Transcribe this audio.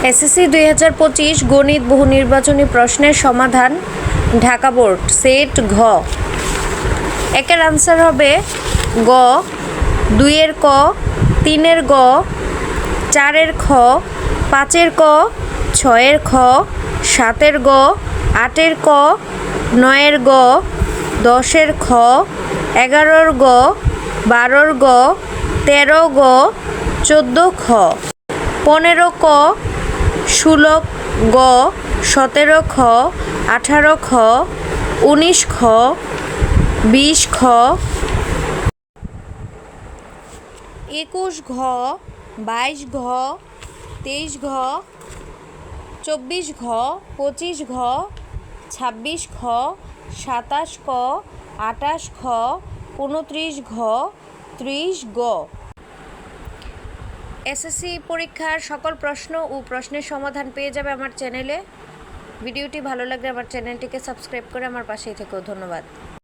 SSC দুই হাজার পঁচিশ গণিত বহু নির্বাচনী প্রশ্নের সমাধান, ঢাকা বোর্ড, সেট ঘ। একের আনসার হবে গ, দুইয়ের ক, তিনের গ, চারের খ, পাঁচের ক, ছয়ের খ, সাতের গ, আটের ক, নয়ের গ, দশের খ, এগারোর গ, বারোর গ, তেরো গ, চোদ্দ খ। পনেরো ক ষোলো গ, সতেরো খ, আঠারো খ, উনিশ খ, বিশ খ। একুশ ঘ, বাইশ ঘ, তেইশ ঘ, চব্বিশ ঘ, পঁচিশ ঘ, ছাব্বিশ খ সাতাশ ক আটাশ খ, উনত্রিশ ঘ, ত্রিশ গ। এসএসসি পরীক্ষার সকল প্রশ্ন ও প্রশ্নের সমাধান পেয়ে যাবে আমার চ্যানেলে। ভিডিওটি ভালো লাগলে আমার চ্যানেলটিকে সাবস্ক্রাইব করে আমার পাশেই থেকেও ধন্যবাদ।